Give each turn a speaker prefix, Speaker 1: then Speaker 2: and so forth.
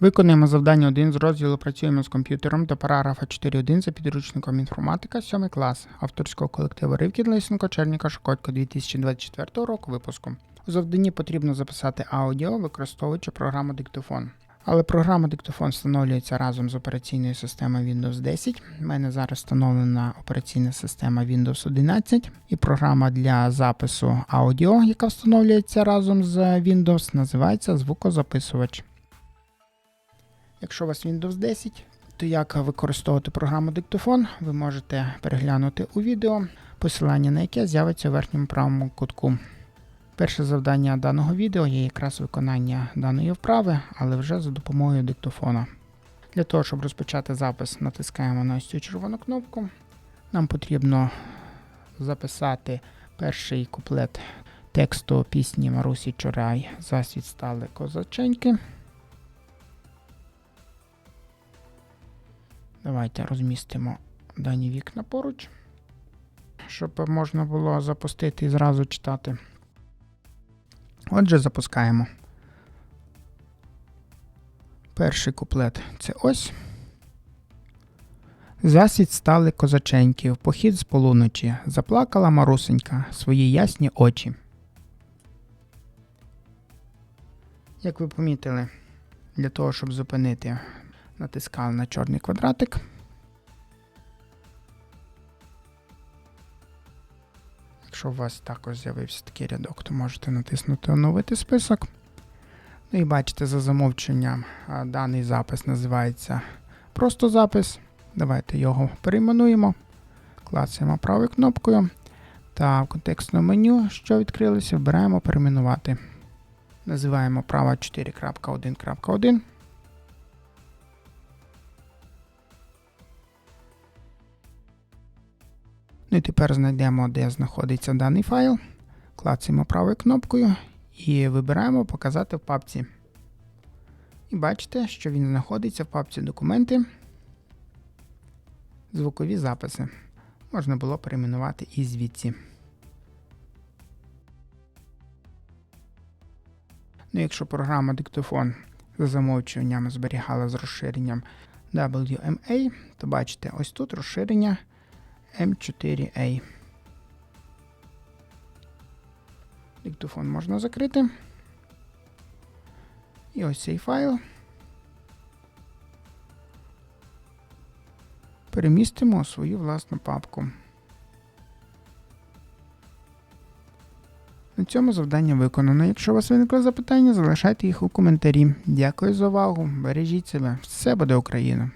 Speaker 1: Виконуємо завдання 1 з розділу Працюємо з комп'ютером та параграфа 4.1 за підручником інформатика 7 клас авторського колективу Ривкіт Лисенко Черніка Шокотько 2024 року випуску. У завданні потрібно записати аудіо, використовуючи програму диктофон. Але програма диктофон встановлюється разом з операційною системою Windows 10. У мене зараз встановлена операційна система Windows 11 і програма для запису аудіо, яка встановлюється разом з Windows, називається звукозаписувач. Якщо у вас Windows 10, то як використовувати програму диктофон, ви можете переглянути у відео, посилання на яке з'явиться у верхньому правому кутку. Перше завдання даного відео є якраз виконання даної вправи, але вже за допомогою диктофона. Для того, щоб розпочати запис, натискаємо на ось цю червону кнопку. Нам потрібно записати перший куплет тексту пісні Марусі Чорай Засвіт стали козаченьки. Давайте розмістимо дані вікна поруч, щоб можна було запустити і зразу читати. Отже, запускаємо. Перший куплет це ось. Засвіт стали козаченьки, в похід з полуночі. Заплакала марусенька свої ясні очі. Як ви помітили, для того, щоб зупинити, натискали на чорний квадратик. Якщо у вас також з'явився такий рядок, то можете натиснути оновити список. Ну і бачите, за замовченням даний запис називається просто запис. Давайте його перейменуємо. Клацаємо правою кнопкою. Та в контекстному меню, що відкрилося, вбираємо перейменувати. Називаємо права 4.1.1. Ну і тепер знайдемо, де знаходиться даний файл. Клацаємо правою кнопкою і вибираємо Показати в папці. І бачите, що він знаходиться в папці Документи. Звукові записи. Можна було перейменувати і звідси. Ну, якщо програма диктофон за замовчуванням зберігала з розширенням WMA, то бачите, ось тут розширення M4A. Диктофон можна закрити. І ось цей файл. Перемістимо у свою власну папку. На цьому завдання виконано. Якщо у вас виникли запитання, залишайте їх у коментарі. Дякую за увагу. Бережіть себе. Все буде Україна!